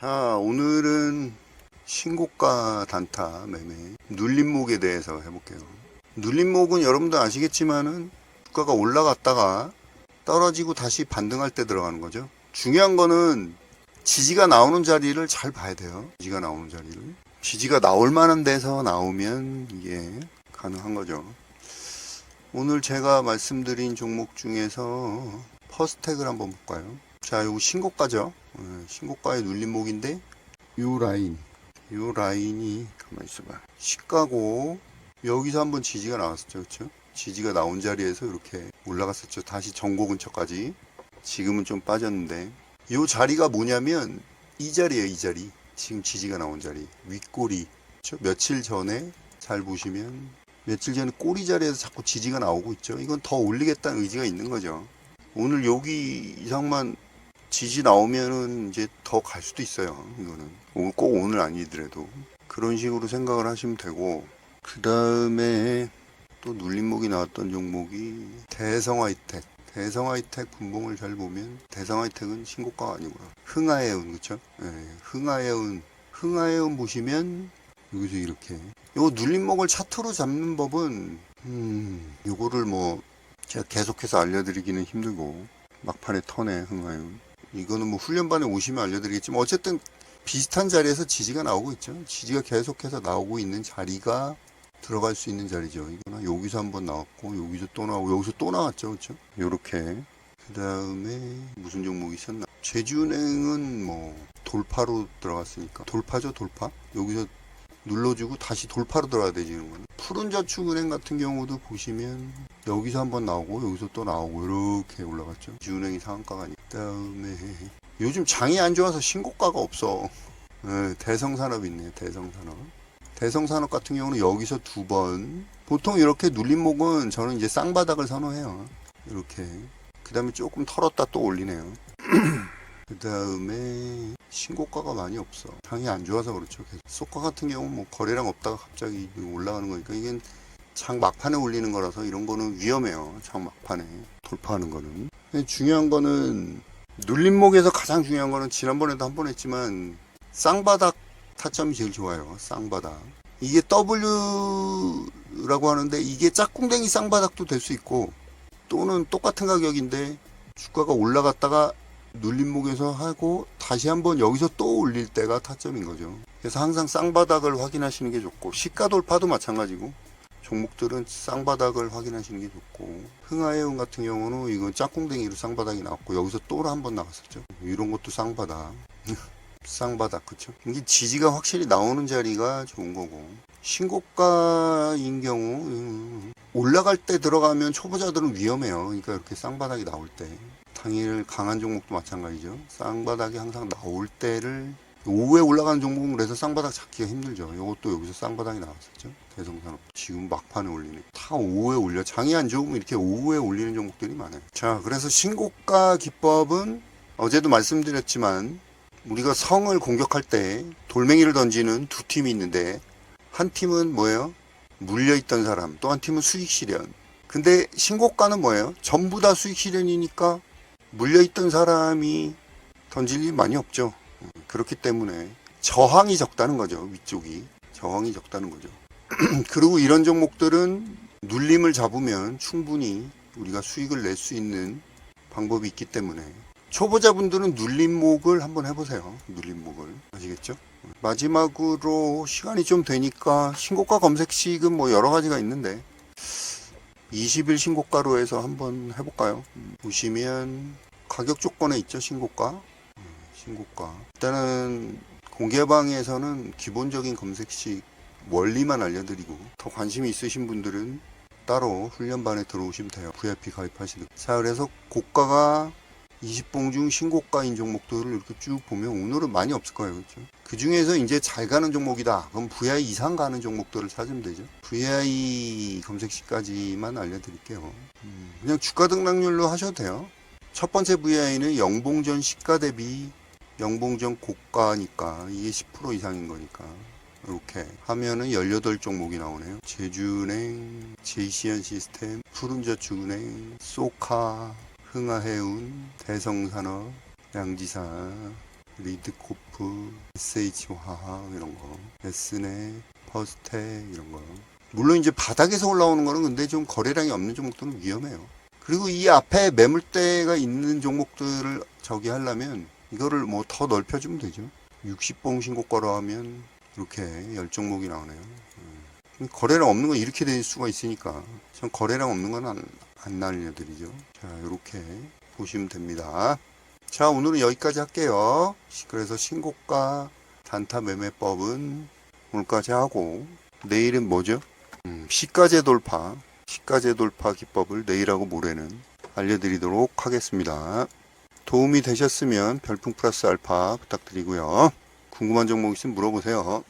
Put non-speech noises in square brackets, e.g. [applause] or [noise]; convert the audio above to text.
자, 오늘은 신고가 단타 매매 눌림목에 대해서 해볼게요. 눌림목은 여러분들 아시겠지만은 주가가 올라갔다가 떨어지고 다시 반등할 때 들어가는 거죠. 중요한 거는 지지가 나오는 자리를 잘 봐야 돼요. 지지가 나오는 자리를. 지지가 나올 만한 데서 나오면 이게 가능한 거죠. 오늘 제가 말씀드린 종목 중에서 퍼스텍을 한번 볼까요? 자, 요거 신고가죠. 네, 신고가의 눌림목인데 요 라인, 요 라인이 가만 있어봐. 시가고 여기서 한번 지지가 나왔었죠, 그렇죠? 지지가 나온 자리에서 이렇게 올라갔었죠. 다시 전고 근처까지. 지금은 좀 빠졌는데 요 자리가 뭐냐면 이 자리예요, 이 자리. 지금 지지가 나온 자리. 윗꼬리. 그렇죠? 며칠 전에 잘 보시면 며칠 전에 꼬리 자리에서 자꾸 지지가 나오고 있죠. 이건 더 올리겠다는 의지가 있는 거죠. 오늘 여기 이상만 지지 나오면은 이제 더 갈 수도 있어요. 이거는 오- 꼭 오늘 아니더라도 그런 식으로 생각을 하시면 되고 그 다음에 또 눌림목이 나왔던 종목이 대성하이텍. 대성하이텍 분봉을 잘 보면 대성하이텍은 신고가가 아니구나. 흥하해운 그쵸? 예, 흥하해운 흥하해운 보시면 여기서 이렇게 요 눌림목을 차트로 잡는 법은 음 요거를 뭐 제가 계속해서 알려드리기는 힘들고 막판에 턴에 흥하해운 이거는 뭐 훈련반에 오시면 알려드리겠지만 어쨌든 비슷한 자리에서 지지가 나오고 있죠. 지지가 계속해서 나오고 있는 자리가 들어갈 수 있는 자리죠. 이거는 여기서 한번 나왔고 여기서 또 나오고 여기서 또 나왔죠. 그렇죠? 요렇게 그 다음에 무슨 종목이 있었나? 제주은행은 뭐 돌파로 들어갔으니까 돌파죠 돌파 여기서 눌러주고 다시 돌파로 들어가야 이런 거는 푸른저축은행 같은 경우도 보시면 여기서 한번 나오고 여기서 또 나오고 이렇게 올라갔죠. 제주은행이 상한가가 아니 그다음에 요즘 장이 안 좋아서 신고가가 없어. 네, 대성산업 있네요 대성산업. 대성산업 같은 경우는 여기서 두 번. 보통 이렇게 눌림목은 저는 이제 쌍바닥을 선호해요. 이렇게. 그 다음에 조금 털었다 또 올리네요. [clears throat] 그 다음에 신고가가 많이 없어. 장이 안 좋아서 그렇죠. 계속. 소가 같은 경우는 뭐 거래량 없다가 갑자기 올라가는 거니까 이게 장 막판에 올리는 거라서 이런 거는 위험해요. 장 막판에 돌파하는 거는. 중요한 거는 눌림목에서 가장 중요한 거는 지난번에도 한 번 했지만 쌍바닥 타점이 제일 좋아요. 쌍바닥. 이게 W라고 하는데 이게 짝꿍댕이 쌍바닥도 될 수 있고 또는 똑같은 가격인데 주가가 올라갔다가 눌림목에서 하고 다시 한번 여기서 또 올릴 때가 타점인 거죠. 그래서 항상 쌍바닥을 확인하시는 게 좋고 시가 돌파도 마찬가지고 종목들은 쌍바닥을 확인하시는 게 좋고 흥하해운 같은 경우는 이건 짝꿍댕이로 쌍바닥이 나왔고 여기서 또한번 나왔었죠. 이런 것도 쌍바닥. [laughs] 쌍바닥 그쵸? 이게 지지가 확실히 나오는 자리가 좋은 거고 신고가인 경우 음, 올라갈 때 들어가면 초보자들은 위험해요. 그러니까 이렇게 쌍바닥이 나올 때 당일 강한 종목도 마찬가지죠. 쌍바닥이 항상 나올 때를 오후에 올라가는 종목은 그래서 쌍바닥 잡기가 힘들죠. 이것도 여기서 쌍바닥이 나왔었죠. 대성산업 지금 막판에 올리네. 다 오후에 올려. 장이 안 좋으면 이렇게 오후에 올리는 종목들이 많아요. 자, 그래서 신고가 기법은 어제도 말씀드렸지만 우리가 성을 공격할 때 돌멩이를 던지는 두 팀이 있는데 한 팀은 뭐예요? 물려있던 사람, 또 한 팀은 수익 실현. 근데 신고가는 뭐예요? 전부 다 수익 실현이니까 물려있던 사람이 던질 일이 많이 없죠. 그렇기 때문에 저항이 적다는 거죠. 위쪽이. 저항이 적다는 거죠. [clears throat] 그리고 이런 종목들은 눌림을 잡으면 충분히 우리가 수익을 낼 수 있는 방법이 있기 때문에 초보자분들은 눌림목을 한번 해보세요. 눌림목을. 아시겠죠? 마지막으로 시간이 좀 되니까 신고가 검색식은 뭐 여러 가지가 있는데 20일 신고가로 해서 한번 해볼까요? 음, 보시면 가격 조건에 있죠 신고가 음, 신고가. 일단은 공개방에서는 기본적인 검색식 원리만 알려드리고 더 관심이 있으신 분들은 따로 훈련반에 들어오시면 돼요. VIP 가입하시는. 자 그래서 고가가 20봉 중 신고가인 종목들을 이렇게 쭉 보면 오늘은 많이 없을 거예요. 그렇죠? 그 중에서 이제 잘 가는 종목이다. 그럼 VI 이상 가는 종목들을 찾으면 되죠. VI 검색식까지만 알려드릴게요. 음, 그냥 주가 등락률로 하셔도 돼요. 첫 번째 VI는 영봉전 시가 대비 영봉전 고가니까 이게 10% 이상인 거니까 이렇게 하면은 18종목이 나오네요. 제주은행, 제이시안 시스템, 푸른저축은행, 소카, 흥하해운, 대성산업, 양지사 리드코프, SH화학 이런 거, S네, 퍼스텍 이런 거. 물론 이제 바닥에서 올라오는 거는 근데 좀 거래량이 없는 종목들은 위험해요. 그리고 이 앞에 매물대가 있는 종목들을 저기 하려면 이거를 뭐 더 넓혀주면 되죠. 60봉 신고가로 하면 이렇게 열 종목이 나오네요. 음. 거래량 없는 건 이렇게 될 수가 있으니까 전 거래량 없는 건 안안 알려드리죠. 자 이렇게 보시면 됩니다. 자 오늘은 여기까지 할게요. 그래서 신고가 단타 매매법은 오늘까지 하고 내일은 뭐죠? 음, 시가제 돌파 시가제 돌파 기법을 내일하고 모레는 알려드리도록 하겠습니다. 도움이 되셨으면 별풍 플러스 알파 부탁드리고요. 궁금한 종목 있으면 물어보세요.